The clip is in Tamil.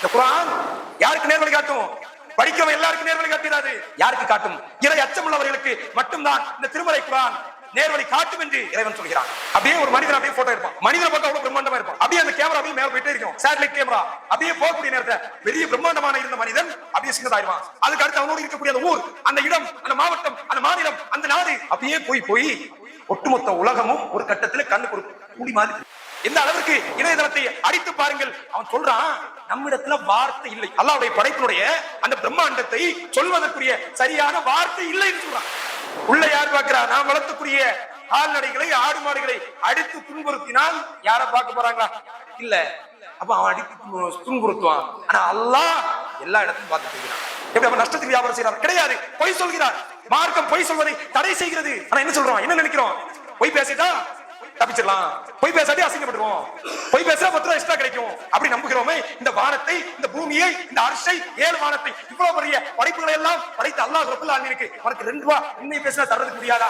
இந்த குரான் யாருக்கு நேர்வழி காட்டும்? படிக்கவன் எல்லாருக்கும் நேர்வழி காட்டிடாது யாருக்கு காட்டும்? இறை அச்சமுள்ளவர்களுக்கு மட்டும்தான் இந்த திருமலை குரான் நேர்வழி காட்டும் என்று இறைவன் சொல்கிறான். அப்படியே ஒரு மனிதன் அப்படியே போட்டோ இருப்பான் மனிதன் பார்த்தா அவ்வளவு பிரம்மாண்டமா இருப்பான். அப்படியே அந்த கேமரா அப்படியே மேல போயிட்டே இருக்கும். சேட்டலைட் கேமரா அப்படியே போகக்கூடிய நேரத்தை பெரிய பிரம்மாண்டமான இருந்த மனிதன் அப்படியே சின்னதாயிருவான் அதுக்கு அடுத்து அவனோடு இருக்கக்கூடிய அந்த ஊர் அந்த இடம் அந்த மாவட்டம் அந்த மாநிலம் அந்த நாடு அப்படியே போய் போய் ஒட்டுமொத்த உலகமும் ஒரு கட்டத்துல கண்ணுக்கு ஒரு கூடி மாதிரி எந்த அளவிற்கு இணையதளத்தை அடித்து பாருங்கள். அவன் சொல்றான் நம்மிடத்துல வார்த்தை இல்லை. அல்லாவுடைய படைப்பினுடைய அந்த பிரம்மாண்டத்தை சொல்வதற்குரிய சரியான வார்த்தை இல்லைன்னு சொல்றான். உள்ள யார் பார்க்கிறா? நான் வளர்த்தக்கூடிய கால்நடைகளை ஆடு மாடுகளை அடித்து துன்புறுத்தினால் யார பார்க்க போறாங்களா? இல்ல. அப்ப அவன் அடித்து துன்புறுத்துவான். ஆனா அல்லாஹ் எல்லா இடத்தையும் பார்த்துட்டு இருக்கிறான். எப்படி அவன் நஷ்டத்துக்கு வியாபாரம் செய்யறார் கிடையாது. பொய் சொல்கிறார். மார்க்கம் பொய் சொல்வதை தடை செய்கிறது. ஆனா என்ன சொல்றான்? என்ன நினைக்கிறோம்? பொய் பேசிட்டா தப்பிச்சிடலாம். பொய் பேசாட்டி அசிங்கப்பட்டுருவோம் பொய் பேசுறா பத்து ரூபா எக்ஸ்ட்ரா கிடைக்கும். அப்படி நம்புகிறோமே இந்த வானத்தை இந்த பூமியை இந்த அரசை ஏழு வானத்தை இவ்வளவு பெரிய படைப்புகளை எல்லாம் படைத்து அல்லாஹ் ரபுல்லா இருக்கு உனக்கு ரெண்டு ரூபா இன்னைக்கு பேசினா தர்றதுக்கு முடியாதா?